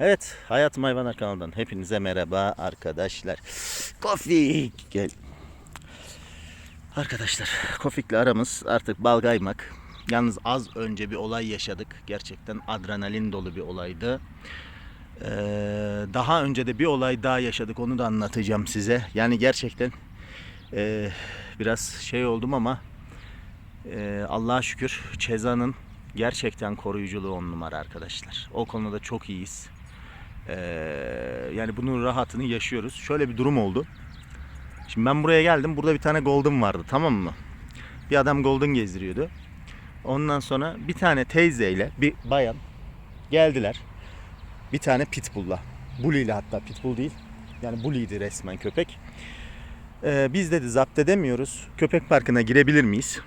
Evet, Hayat Hayvanlar kanalından hepinize merhaba arkadaşlar. Kofik gel. Arkadaşlar, Kofik'le aramız artık balgaymak. Yalnız az önce bir olay yaşadık. Gerçekten adrenalin dolu bir olaydı. Ee, daha önce de bir olay daha yaşadık. Onu da anlatacağım size. Yani gerçekten ee, biraz şey oldum ama ee, Allah'a şükür Ceza'nın gerçekten koruyuculuğu on numara arkadaşlar. O konuda çok iyiyiz. Ee, yani bunun rahatını yaşıyoruz. Şöyle bir durum oldu. Şimdi ben buraya geldim. Burada bir tane golden vardı tamam mı? Bir adam golden gezdiriyordu. Ondan sonra bir tane teyzeyle bir bayan geldiler. Bir tane pitbull'la. Bully ile hatta pitbull değil. Yani bully'ydi resmen köpek. Ee, biz dedi zapt edemiyoruz. Köpek parkına girebilir miyiz?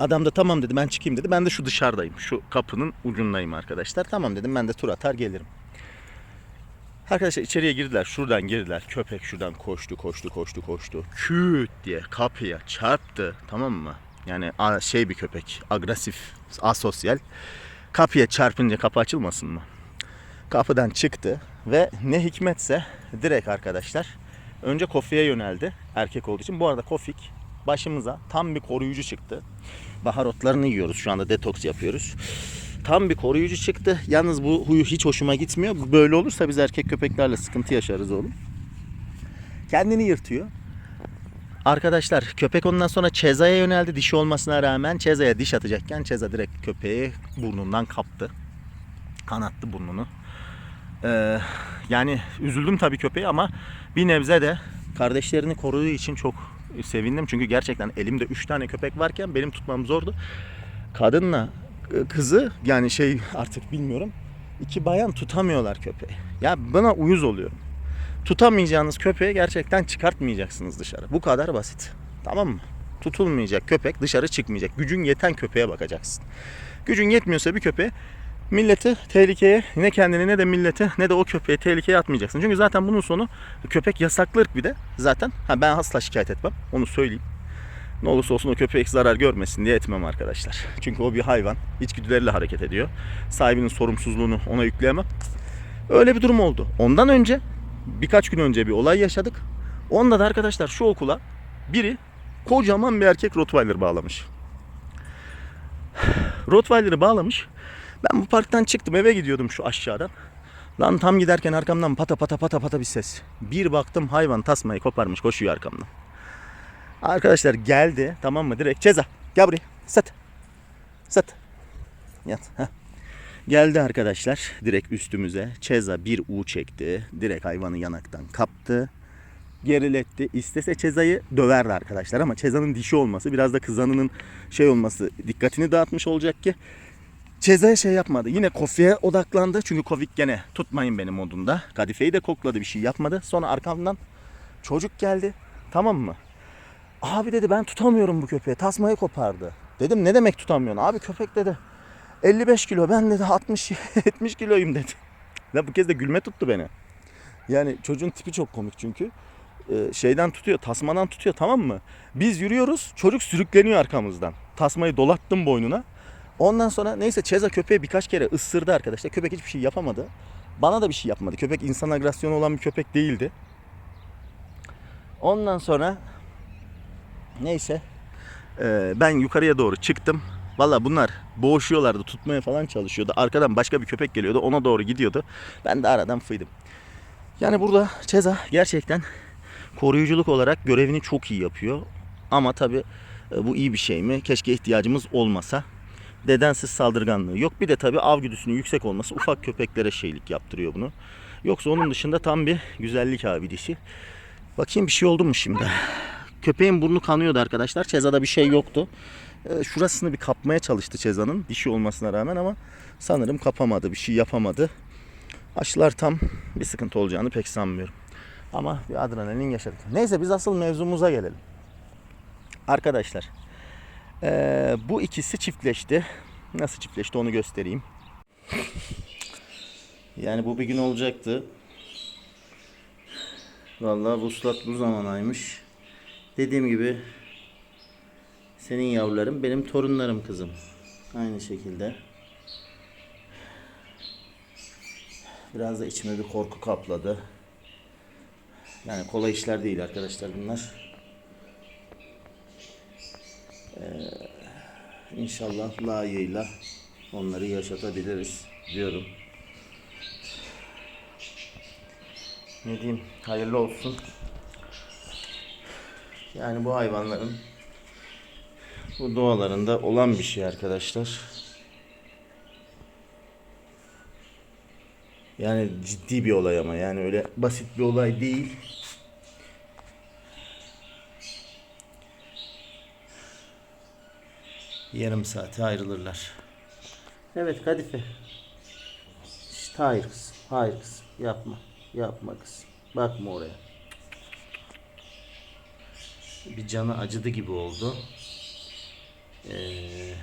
Adam da tamam dedi ben çıkayım dedi. Ben de şu dışarıdayım. Şu kapının ucundayım arkadaşlar. Tamam dedim ben de tur atar gelirim. Arkadaşlar içeriye girdiler. Şuradan girdiler. Köpek şuradan koştu, koştu, koştu, koştu. Küt diye kapıya çarptı. Tamam mı? Yani şey bir köpek. Agresif, asosyal. Kapıya çarpınca kapı açılmasın mı? Kapıdan çıktı ve ne hikmetse direkt arkadaşlar önce Kofi'ye yöneldi. Erkek olduğu için. Bu arada Kofik başımıza tam bir koruyucu çıktı. Bahar otlarını yiyoruz. Şu anda detoks yapıyoruz. Tam bir koruyucu çıktı. Yalnız bu huyu hiç hoşuma gitmiyor. Böyle olursa biz erkek köpeklerle sıkıntı yaşarız oğlum. Kendini yırtıyor. Arkadaşlar köpek ondan sonra Çeza'ya yöneldi dişi olmasına rağmen Çeza'ya diş atacakken Çeza direkt köpeği burnundan kaptı. Kanattı burnunu. Ee, yani üzüldüm tabii köpeği ama bir nebze de kardeşlerini koruduğu için çok sevindim. Çünkü gerçekten elimde 3 tane köpek varken benim tutmam zordu. Kadınla kızı yani şey artık bilmiyorum. iki bayan tutamıyorlar köpeği. Ya bana uyuz oluyorum. Tutamayacağınız köpeği gerçekten çıkartmayacaksınız dışarı. Bu kadar basit. Tamam mı? Tutulmayacak köpek dışarı çıkmayacak. Gücün yeten köpeğe bakacaksın. Gücün yetmiyorsa bir köpeğe milleti tehlikeye ne kendini ne de milleti ne de o köpeği tehlikeye atmayacaksın. Çünkü zaten bunun sonu köpek yasaklı bir de zaten. Ha ben asla şikayet etmem. Onu söyleyeyim. Ne olursa olsun o köpek zarar görmesin diye etmem arkadaşlar. Çünkü o bir hayvan. İçgüdüleriyle hareket ediyor. Sahibinin sorumsuzluğunu ona yükleyemem. Öyle bir durum oldu. Ondan önce birkaç gün önce bir olay yaşadık. Onda da arkadaşlar şu okula biri kocaman bir erkek Rottweiler bağlamış. Rottweiler'ı bağlamış. Ben bu parktan çıktım eve gidiyordum şu aşağıdan. Lan tam giderken arkamdan pata pata pata pata bir ses. Bir baktım hayvan tasmayı koparmış koşuyor arkamdan. Arkadaşlar geldi tamam mı direkt ceza gel buraya sat sat yat heh. Geldi arkadaşlar direkt üstümüze Çeza bir U çekti direkt hayvanı yanaktan kaptı geriletti. İstese Çeza'yı döverdi arkadaşlar ama Çeza'nın dişi olması biraz da kızanının şey olması dikkatini dağıtmış olacak ki Çeza'ya şey yapmadı. Yine Kofi'ye odaklandı. Çünkü Kofik gene tutmayın beni modunda. Kadifeyi de kokladı bir şey yapmadı. Sonra arkamdan çocuk geldi. Tamam mı? Abi dedi ben tutamıyorum bu köpeği. Tasmayı kopardı. Dedim ne demek tutamıyorsun? Abi köpek dedi 55 kilo ben dedi 60 70 kiloyum dedi. Ya bu kez de gülme tuttu beni. Yani çocuğun tipi çok komik çünkü. Ee, şeyden tutuyor, tasmadan tutuyor tamam mı? Biz yürüyoruz, çocuk sürükleniyor arkamızdan. Tasmayı dolattım boynuna. Ondan sonra neyse Çeza köpeği birkaç kere ısırdı arkadaşlar. Köpek hiçbir şey yapamadı. Bana da bir şey yapmadı. Köpek insan agresyonu olan bir köpek değildi. Ondan sonra neyse ee, ben yukarıya doğru çıktım. Valla bunlar boğuşuyorlardı, tutmaya falan çalışıyordu. Arkadan başka bir köpek geliyordu, ona doğru gidiyordu. Ben de aradan fıydım. Yani burada Çeza gerçekten koruyuculuk olarak görevini çok iyi yapıyor. Ama tabi bu iyi bir şey mi? Keşke ihtiyacımız olmasa. Dedensiz saldırganlığı yok. Bir de tabi av güdüsünün yüksek olması ufak köpeklere şeylik yaptırıyor bunu. Yoksa onun dışında tam bir güzellik abidesi. Bakayım bir şey oldu mu şimdi? Köpeğin burnu kanıyordu arkadaşlar. Çeza'da bir şey yoktu. Ee, Şurasını bir kapmaya çalıştı Çeza'nın dişi olmasına rağmen ama sanırım kapamadı, bir şey yapamadı. Aşılar tam bir sıkıntı olacağını pek sanmıyorum. Ama bir adrenalin yaşadık. Neyse biz asıl mevzumuza gelelim. Arkadaşlar ee, bu ikisi çiftleşti. Nasıl çiftleşti onu göstereyim. Yani bu bir gün olacaktı. Vallahi vuslat bu zamanaymış. Dediğim gibi senin yavruların benim torunlarım kızım. Aynı şekilde. Biraz da içime bir korku kapladı. Yani kolay işler değil arkadaşlar bunlar. Ee, inşallah layığıyla onları yaşatabiliriz diyorum. Ne diyeyim? Hayırlı olsun. Yani bu hayvanların bu doğalarında olan bir şey arkadaşlar. Yani ciddi bir olay ama yani öyle basit bir olay değil. Yarım saate ayrılırlar. Evet Kadife. Şşt, hayır kız. Hayır kız. Yapma. Yapma kız. Bakma oraya. Bir canı acıdı gibi oldu. Ee,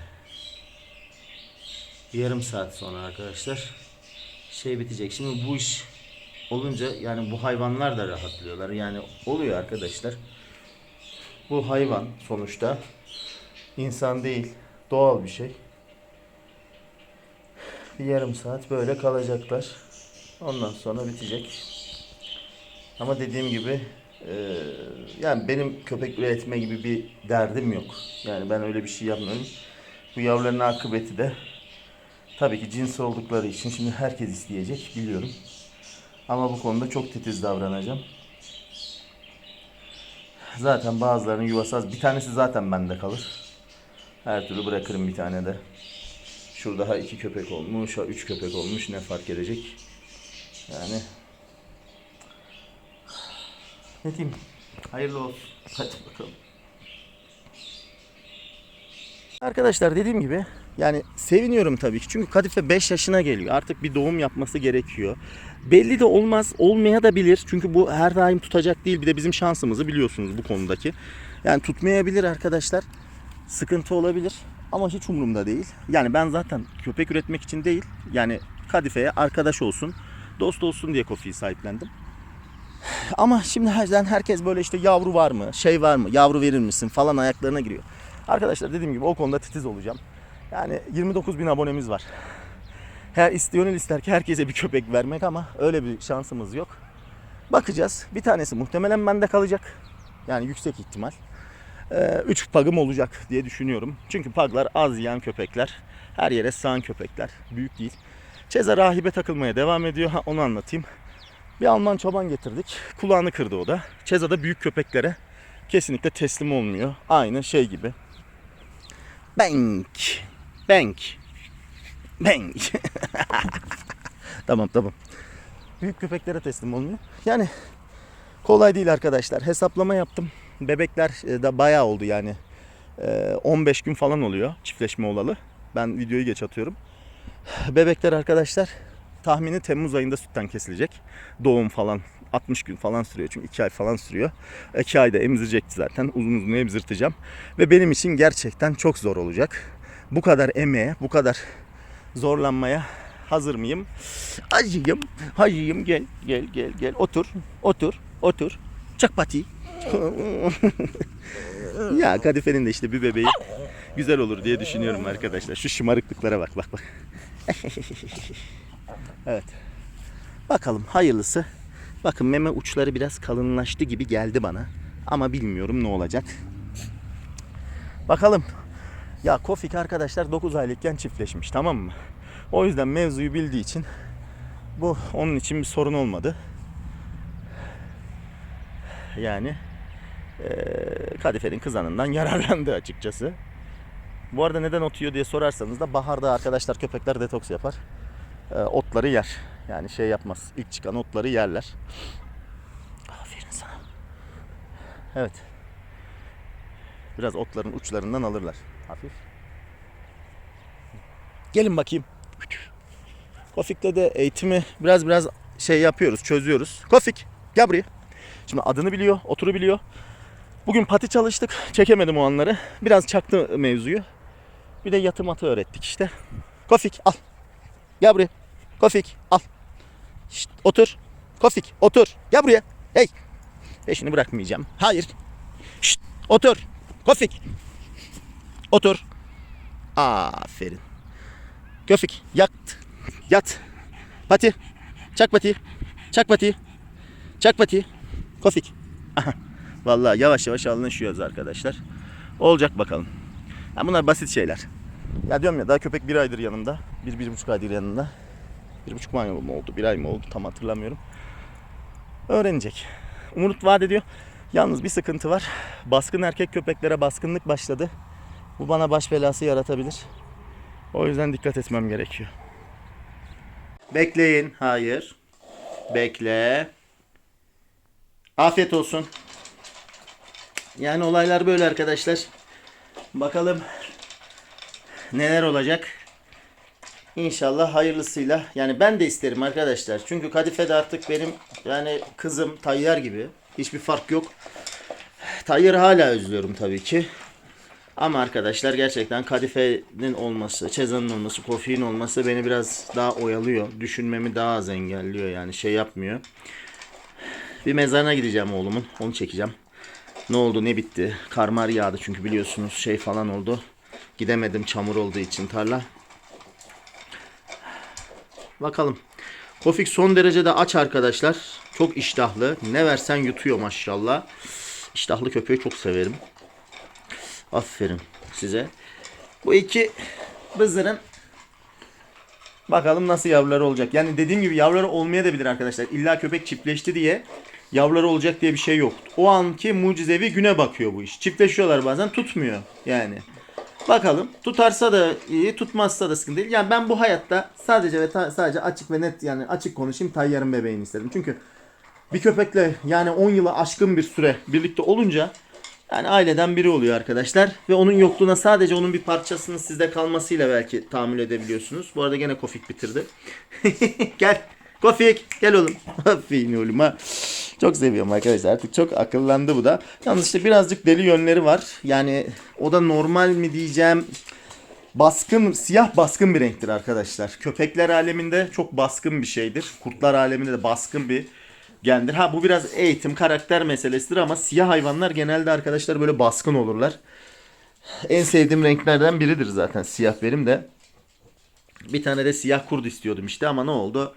yarım saat sonra arkadaşlar şey bitecek. Şimdi bu iş olunca yani bu hayvanlar da rahatlıyorlar. Yani oluyor arkadaşlar. Bu hayvan sonuçta insan değil. Doğal bir şey. Bir yarım saat böyle kalacaklar. Ondan sonra bitecek. Ama dediğim gibi e, yani benim köpek üretme gibi bir derdim yok. Yani ben öyle bir şey yapmıyorum. Bu yavruların akıbeti de tabii ki cins oldukları için şimdi herkes isteyecek biliyorum. Ama bu konuda çok titiz davranacağım. Zaten bazılarının yuvası az. Bir tanesi zaten bende kalır. Her türlü bırakırım bir tane de. Şurada ha iki köpek olmuş, ha üç köpek olmuş ne fark edecek? Yani ne diyeyim? Hayırlı olsun. Hadi bakalım. Arkadaşlar dediğim gibi yani seviniyorum tabii ki. Çünkü Kadife 5 yaşına geliyor. Artık bir doğum yapması gerekiyor. Belli de olmaz, olmaya da bilir. Çünkü bu her daim tutacak değil. Bir de bizim şansımızı biliyorsunuz bu konudaki. Yani tutmayabilir arkadaşlar. Sıkıntı olabilir. Ama hiç umurumda değil. Yani ben zaten köpek üretmek için değil. Yani Kadife'ye arkadaş olsun, dost olsun diye Kofi'yi sahiplendim. Ama şimdi herden herkes böyle işte yavru var mı, şey var mı, yavru verir misin falan ayaklarına giriyor. Arkadaşlar dediğim gibi o konuda titiz olacağım. Yani 29 bin abonemiz var. Her gönül ister ki herkese bir köpek vermek ama öyle bir şansımız yok. Bakacağız. Bir tanesi muhtemelen bende kalacak. Yani yüksek ihtimal. 3 pagım olacak diye düşünüyorum. Çünkü paglar az yiyen köpekler. Her yere sığan köpekler. Büyük değil. Ceza rahibe takılmaya devam ediyor. Ha, onu anlatayım. Bir Alman çoban getirdik. Kulağını kırdı o da. Ceza da büyük köpeklere kesinlikle teslim olmuyor. Aynı şey gibi. Bank. Bank. Bank. tamam tamam. Büyük köpeklere teslim olmuyor. Yani kolay değil arkadaşlar. Hesaplama yaptım. Bebekler e, de bayağı oldu yani. E, 15 gün falan oluyor çiftleşme olalı. Ben videoyu geç atıyorum. Bebekler arkadaşlar tahmini Temmuz ayında sütten kesilecek. Doğum falan 60 gün falan sürüyor çünkü 2 ay falan sürüyor. 2 ayda emzirecekti zaten. Uzun uzun emzirteceğim. Ve benim için gerçekten çok zor olacak. Bu kadar emeğe, bu kadar zorlanmaya hazır mıyım? Acıyım, hacıyım gel, gel, gel, gel. Otur, otur, otur. Çak pati. ya Kadife'nin de işte bir bebeği güzel olur diye düşünüyorum arkadaşlar. Şu şımarıklıklara bak, bak, bak. evet. Bakalım hayırlısı. Bakın meme uçları biraz kalınlaştı gibi geldi bana. Ama bilmiyorum ne olacak. Bakalım. Ya Kofik arkadaşlar 9 aylıkken çiftleşmiş tamam mı? O yüzden mevzuyu bildiği için bu onun için bir sorun olmadı. Yani eee Kadife'nin kızanından yararlandı açıkçası. Bu arada neden ot yiyor diye sorarsanız da baharda arkadaşlar köpekler detoks yapar. Eee, otları yer. Yani şey yapmaz. İlk çıkan otları yerler. Aferin sana. Evet. Biraz otların uçlarından alırlar. Hafif. Gelin bakayım. Kofik'le de eğitimi biraz biraz şey yapıyoruz, çözüyoruz. Kofik gel buraya. Şimdi adını biliyor, oturu biliyor. Bugün pati çalıştık. Çekemedim o anları. Biraz çaktı mevzuyu. Bir de yatı matı öğrettik işte. Kofik al. Gel buraya. Kofik al. Şşt, otur. Kofik otur. Gel buraya. Hey. Peşini bırakmayacağım. Hayır. Şşt, otur. Kofik. Otur. Aferin. Köfik yat. Yat. Pati. Çak pati. Çak pati. Çak pati. Kofik. Vallahi yavaş yavaş alınışıyoruz arkadaşlar. Olacak bakalım. Ya bunlar basit şeyler. Ya diyorum ya daha köpek bir aydır yanımda. Bir, bir buçuk aydır yanında. Bir buçuk ay mı oldu? Bir ay mı oldu? Tam hatırlamıyorum. Öğrenecek. Umut vaat ediyor. Yalnız bir sıkıntı var. Baskın erkek köpeklere baskınlık başladı. Bu bana baş belası yaratabilir. O yüzden dikkat etmem gerekiyor. Bekleyin. Hayır. Bekle. Afiyet olsun. Yani olaylar böyle arkadaşlar. Bakalım neler olacak. İnşallah hayırlısıyla. Yani ben de isterim arkadaşlar. Çünkü Kadife de artık benim yani kızım Tayyar gibi. Hiçbir fark yok. Tayyar'ı hala özlüyorum tabii ki. Ama arkadaşlar gerçekten Kadife'nin olması, Cezan'ın olması, Kofi'nin olması beni biraz daha oyalıyor. Düşünmemi daha az engelliyor yani şey yapmıyor. Bir mezarına gideceğim oğlumun. Onu çekeceğim. Ne oldu ne bitti. Karmar yağdı çünkü biliyorsunuz şey falan oldu. Gidemedim çamur olduğu için tarla. Bakalım. Kofik son derecede aç arkadaşlar. Çok iştahlı. Ne versen yutuyor maşallah. İştahlı köpeği çok severim. Aferin size. Bu iki bızırın bakalım nasıl yavruları olacak. Yani dediğim gibi yavruları olmaya da bilir arkadaşlar. İlla köpek çiftleşti diye yavruları olacak diye bir şey yok. O anki mucizevi güne bakıyor bu iş. Çiftleşiyorlar bazen tutmuyor yani. Bakalım tutarsa da iyi tutmazsa da sıkıntı değil. Yani ben bu hayatta sadece ve sadece açık ve net yani açık konuşayım Tayyar'ın bebeğini istedim. Çünkü bir köpekle yani 10 yılı aşkın bir süre birlikte olunca yani aileden biri oluyor arkadaşlar. Ve onun yokluğuna sadece onun bir parçasının sizde kalmasıyla belki tahammül edebiliyorsunuz. Bu arada gene Kofik bitirdi. gel. Kofik gel oğlum. Aferin oğlum ha. Çok seviyorum arkadaşlar. Artık çok akıllandı bu da. Yalnız işte birazcık deli yönleri var. Yani o da normal mi diyeceğim. Baskın, siyah baskın bir renktir arkadaşlar. Köpekler aleminde çok baskın bir şeydir. Kurtlar aleminde de baskın bir gendir. Ha bu biraz eğitim, karakter meselesidir ama siyah hayvanlar genelde arkadaşlar böyle baskın olurlar. En sevdiğim renklerden biridir zaten siyah benim de. Bir tane de siyah kurd istiyordum işte ama ne oldu?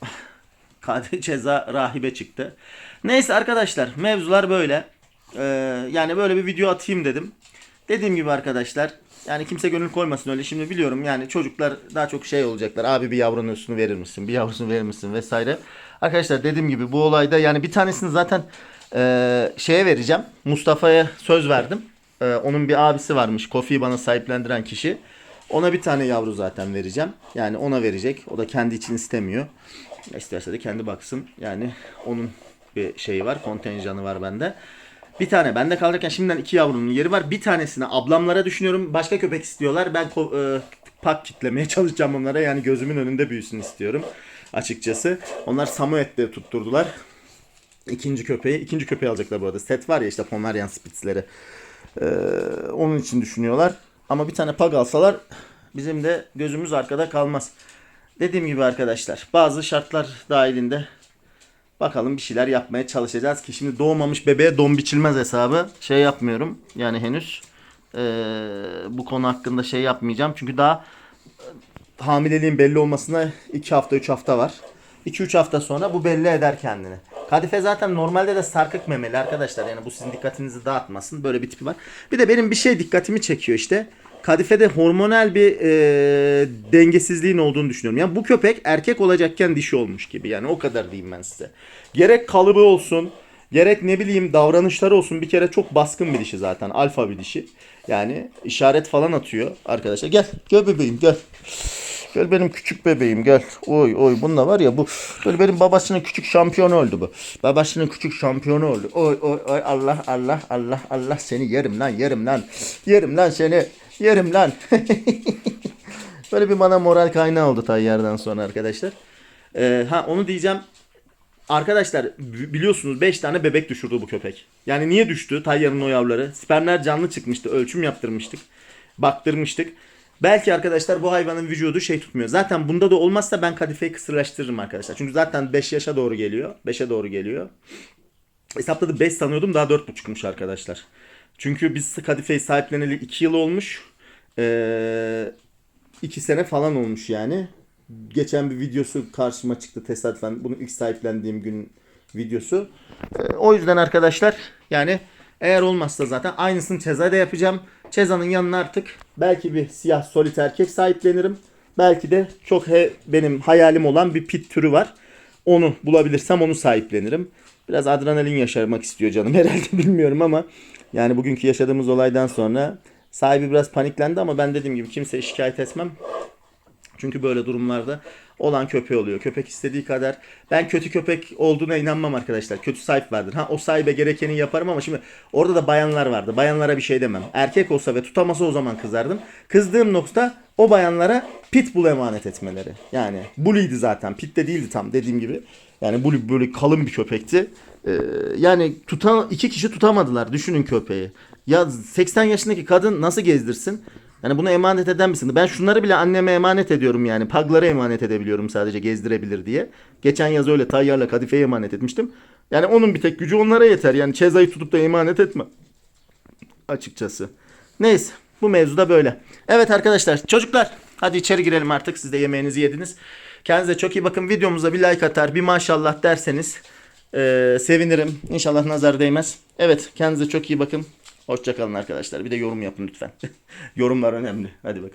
Kadir ceza rahibe çıktı. Neyse arkadaşlar mevzular böyle. Ee, yani böyle bir video atayım dedim. Dediğim gibi arkadaşlar yani kimse gönül koymasın öyle. Şimdi biliyorum yani çocuklar daha çok şey olacaklar. Abi bir yavrunun üstünü verir misin? Bir yavrusunu verir misin? Vesaire. Arkadaşlar dediğim gibi bu olayda yani bir tanesini zaten e, şeye vereceğim. Mustafa'ya söz verdim. E, onun bir abisi varmış. Kofi'yi bana sahiplendiren kişi. Ona bir tane yavru zaten vereceğim. Yani ona verecek. O da kendi için istemiyor. İsterse de kendi baksın. Yani onun bir şeyi var. Kontenjanı var bende. Bir tane bende kalırken şimdiden iki yavrunun yeri var. Bir tanesini ablamlara düşünüyorum. Başka köpek istiyorlar. Ben e, pak kitlemeye çalışacağım onlara. Yani gözümün önünde büyüsün istiyorum. Açıkçası. Onlar Samoyed'de tutturdular. İkinci köpeği. ikinci köpeği alacaklar bu arada. Set var ya işte Pomeranian Spitz'leri. Ee, onun için düşünüyorlar. Ama bir tane pag alsalar bizim de gözümüz arkada kalmaz. Dediğim gibi arkadaşlar bazı şartlar dahilinde bakalım bir şeyler yapmaya çalışacağız ki şimdi doğmamış bebeğe don biçilmez hesabı şey yapmıyorum yani henüz Ee, bu konu hakkında şey yapmayacağım çünkü daha e, hamileliğin belli olmasına 2 hafta 3 hafta var. 2-3 hafta sonra bu belli eder kendini. Kadife zaten normalde de sarkık memeli arkadaşlar. Yani bu sizin dikkatinizi dağıtmasın. Böyle bir tipi var. Bir de benim bir şey dikkatimi çekiyor işte. Kadife'de hormonal bir e, dengesizliğin olduğunu düşünüyorum. Yani bu köpek erkek olacakken dişi olmuş gibi. Yani o kadar diyeyim ben size. Gerek kalıbı olsun, gerek ne bileyim davranışları olsun. Bir kere çok baskın bir dişi zaten. Alfa bir dişi. Yani işaret falan atıyor arkadaşlar. Gel, gel bebeğim gel. Gel benim küçük bebeğim gel. Oy oy bununla var ya bu böyle benim babasının küçük şampiyonu oldu bu. Babasının küçük şampiyonu oldu. Oy oy oy Allah Allah Allah Allah seni yerim lan yerim lan. Yerim lan seni. Yerim lan. böyle bir bana moral kaynağı oldu Tayyar'dan sonra arkadaşlar. Ee, ha onu diyeceğim. Arkadaşlar bi- biliyorsunuz 5 tane bebek düşürdü bu köpek. Yani niye düştü Tayyar'ın o yavruları? Spermler canlı çıkmıştı. Ölçüm yaptırmıştık. Baktırmıştık. Belki arkadaşlar bu hayvanın vücudu şey tutmuyor. Zaten bunda da olmazsa ben kadifeyi kısırlaştırırım arkadaşlar. Çünkü zaten 5 yaşa doğru geliyor. 5'e doğru geliyor. Hesapladı 5 sanıyordum daha 4,5'muş arkadaşlar. Çünkü biz kadifeyi sahipleneli 2 yıl olmuş. 2 sene falan olmuş yani. geçen bir videosu karşıma çıktı tesadüfen. Bunu ilk sahiplendiğim gün videosu. Ee, o yüzden arkadaşlar yani eğer olmazsa zaten aynısını Ceza'da yapacağım. Ceza'nın yanına artık belki bir siyah solit erkek sahiplenirim. Belki de çok he, benim hayalim olan bir pit türü var. Onu bulabilirsem onu sahiplenirim. Biraz adrenalin yaşamak istiyor canım herhalde bilmiyorum ama yani bugünkü yaşadığımız olaydan sonra sahibi biraz paniklendi ama ben dediğim gibi kimseye şikayet etmem. Çünkü böyle durumlarda olan köpeği oluyor. Köpek istediği kadar. Ben kötü köpek olduğuna inanmam arkadaşlar. Kötü sahip vardır. Ha o sahibe gerekeni yaparım ama şimdi orada da bayanlar vardı. Bayanlara bir şey demem. Erkek olsa ve tutamasa o zaman kızardım. Kızdığım nokta o bayanlara pitbull emanet etmeleri. Yani bully'di zaten. Pit de değildi tam dediğim gibi. Yani bully böyle kalın bir köpekti. Ee, yani tuta, iki kişi tutamadılar. Düşünün köpeği. Ya 80 yaşındaki kadın nasıl gezdirsin? Yani bunu emanet eden misin? Ben şunları bile anneme emanet ediyorum yani. Paglara emanet edebiliyorum sadece gezdirebilir diye. Geçen yaz öyle Tayyar'la Kadife'ye emanet etmiştim. Yani onun bir tek gücü onlara yeter. Yani Çeza'yı tutup da emanet etme. Açıkçası. Neyse bu mevzu da böyle. Evet arkadaşlar çocuklar hadi içeri girelim artık. Siz de yemeğinizi yediniz. Kendinize çok iyi bakın. Videomuza bir like atar bir maşallah derseniz eee, sevinirim. İnşallah nazar değmez. Evet kendinize çok iyi bakın. Hoşçakalın arkadaşlar. Bir de yorum yapın lütfen. Yorumlar önemli. Hadi bakalım.